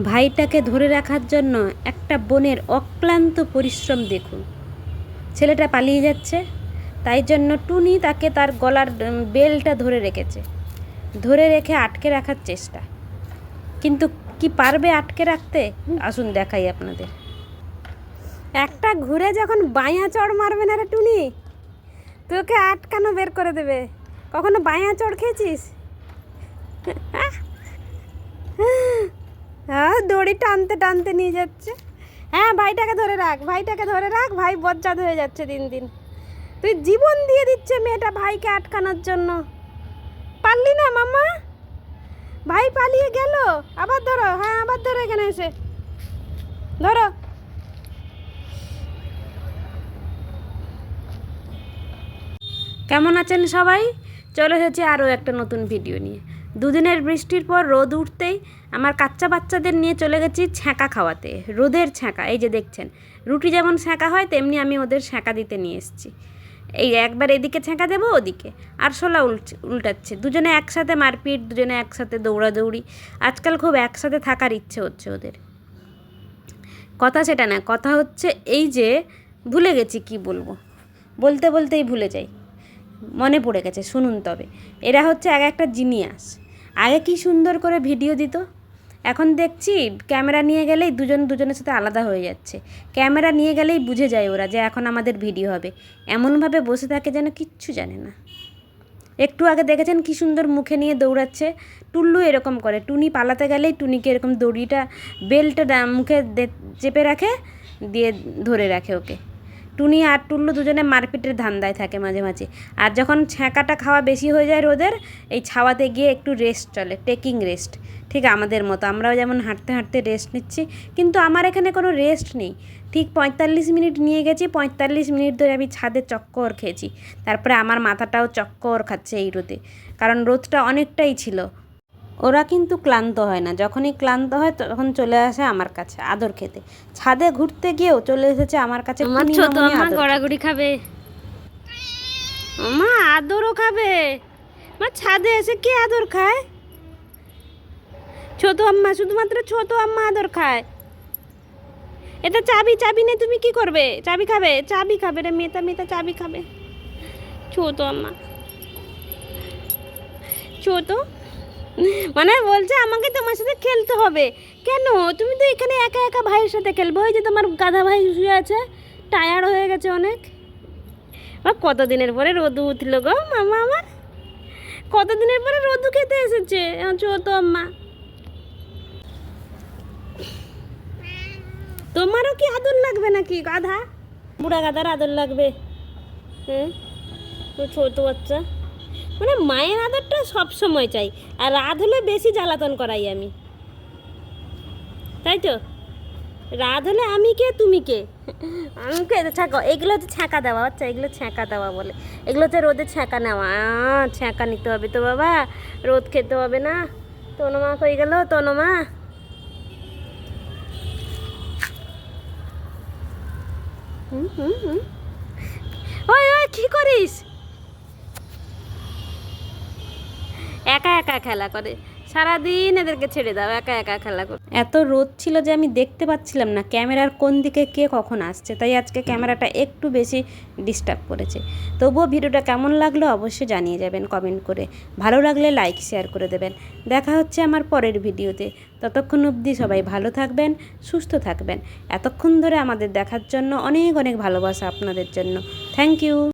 ভাইটাকে ধরে রাখার জন্য একটা বোনের অক্লান্ত পরিশ্রম দেখুন। ছেলেটা পালিয়ে যাচ্ছে, তাই জন্য টুনি তাকে তার গলার বেলটা ধরে রেখেছে। ধরে রেখে আটকে রাখার চেষ্টা। কিন্তু কি পারবে আটকে রাখতে? আসুন দেখাই আপনাদের। একটা ঘুরে যখন বাঁয়া চড় মারবে না রে টুনি? তোকে আটকানো বের করে দেবে। কখনো বাঁয়া চড় খেয়েছিস? হ্যাঁ দড়ি টানতে টানতে নিয়ে যাচ্ছে। হ্যাঁ ভাইটাকে ধরে রাখ, ভাইটাকে ধরে রাখ, ভাই বজ্জাত হয়ে যাচ্ছে দিন দিন। তুই জীবন দিয়ে দিচ্ছে মেয়েটা ভাইকে আটকানোর জন্য। পারলি না মামা ভাই পালিয়ে গেল। আবার ধরো হ্যাঁ আবার ধরো এখানে এসে। ধরো। কেমন আছেন সবাই? চলে এসেছি আরও একটা নতুন ভিডিও নিয়ে। দুদিনের বৃষ্টির পর রোদ উঠতেই আমার কাচ্চা বাচ্চাদের নিয়ে চলে গেছি ছ্যাঁকা খাওয়াতে, রোদের ছ্যাঁকা, এই যে দেখছেন। রুটি যেমন ছ্যাঁকা হয়, তেমনি আমি ওদের ছ্যাঁকা দিতে নিয়ে এসেছি। এই একবার এদিকে ছ্যাঁকা দেবো, ওদিকে। আর শোলা উল্ট উল্টাচ্ছে। দুজনে একসাথে মারপিট, দুজনে একসাথে দৌড়াদৌড়ি। আজকাল খুব একসাথে থাকার ইচ্ছে হচ্ছে ওদের। কথা সেটা না, কথা হচ্ছে এই যে ভুলে গেছি কি বলব? বলতে বলতেই ভুলে যাই। মনে পড়ে গেছে, শুনুন তবে। এরা হচ্ছে এক একটা জিনিয়াস। আগে কি সুন্দর করে ভিডিও দিত। এখন দেখছি ক্যামেরা নিয়ে গেলেই দুজন দুজনের সাথে আলাদা হয়ে যাচ্ছে। ক্যামেরা নিয়ে গেলেই বুঝে যায় ওরা যে এখন আমাদের ভিডিও হবে। এমনভাবে বসে থাকে যেন কিচ্ছু জানে না। একটু আগে দেখেছেন কি সুন্দর মুখে নিয়ে দৌড়াচ্ছে? টুল্লু এরকম করে। টুনি পালাতে গেলেই টুনিকে এরকম দড়িটা, বেল্টটা মুখে চেপে রাখে, দিয়ে ধরে রাখে ওকে। টুনি আর টুল্লু দুজনে মারপিটের ধান্দায় থাকে মাঝে মাঝে। আর যখন ছ্যাঁকাটা খাওয়া বেশি হয়ে যায় রোদের, এই ছাওয়াতে গিয়ে একটু রেস্ট চলে টেকিং রেস্ট ঠিক আমাদের মতো, আমরাও যেমন হাঁটতে হাঁটতে রেস্ট নিচ্ছি, কিন্তু আমার এখানে কোনো রেস্ট নেই। ঠিক পঁয়তাল্লিশ মিনিট নিয়ে গেছি, পঁয়তাল্লিশ মিনিট ধরে আমি ছাদে চক্কর খেয়েছি। তারপরে আমার মাথাটাও চক্কর খাচ্ছে এই রোদে। কারণ রোদটা অনেকটাই ছিল। ওরা কিন্তু ক্লান্ত হয় না। যখনই ক্লান্ত হয় তখন চলে আসে আমার কাছে আদর খেতে। ছাদে ঘুরতে গিয়েও চলে এসেছে আমার কাছে আমার ছোট মামুনি আম্মা গড়াগড়ি খাবে। মা আদরও খাবে? মা ছাদে এসে কে আদর খায়? ছোট আম্মা শুধুমাত্র ছোট আম্মা আদর খায়। এটা চাবি চাবি নেই তুমি কি করবে? চাবি খাবে? চাবি খাবে রে মেতা মেতা চাবি খাবে। ছোট আম্মা। ছোট মানে বলছে আমাকে তোমার সাথে খেলতে হবে। কেন? তুমি তো এখানে একা একা ভাইয়ের সাথে খেলবে। ওই যে তোমার গাধা ভাই শুয়ে আছে। টায়ার্ড হয়ে গেছে অনেক। বা কতদিনের পরে রোদু উঠল গো মামা আমার? কতদিনের পরে রোদু খেতে এসেছে? ছোট আম্মা তোমারও কি আদর লাগবে নাকি, গাধা? বুড়া গাধার আদর লাগবে। হ্যাঁ তো ছোট বাচ্চা। মানে মায়ের আদরটা সব সময় চাই। আর রাত হলে বেশি জ্বালাতন করাই আমি। তাই তো? রাত হলে আমি কে, তুমি কে? আমি কে ছাঁকা, এগুলো হচ্ছে ছ্যাঁকা দেওয়া আচ্ছা এগুলো ছ্যাঁকা দেওয়া বলে। এগুলো হচ্ছে রোদে ছ্যাঁকা নেওয়া। ছ্যাঁকা নিতে হবে তো বাবা, রোদ খেতে হবে না। তনমা কই গেল? তনমা হুম হুম হুম ওই ওই কি করিস একা খেলা করে। সারাদিন এদেরকে ছেড়ে দাও, একা একা খেলা করে। এত রোদ ছিল যে আমি দেখতে পাচ্ছিলাম না ক্যামেরার কোন দিকে কে কখন আসছে, তাই আজকে ক্যামেরাটা একটু বেশি ডিস্টার্ব করেছে। তবুও ভিডিওটা কেমন লাগল অবশ্যই জানিয়ে যাবেন কমেন্ট করে। ভালো লাগলে লাইক শেয়ার করে দেবেন। দেখা হচ্ছে আমার পরের ভিডিওতে। ততক্ষণ অবধি সবাই ভালো থাকবেন, সুস্থ থাকবেন। এতক্ষণ ধরে আমাদের দেখার জন্য অনেক অনেক ভালোবাসা আপনাদের জন্য। Thank you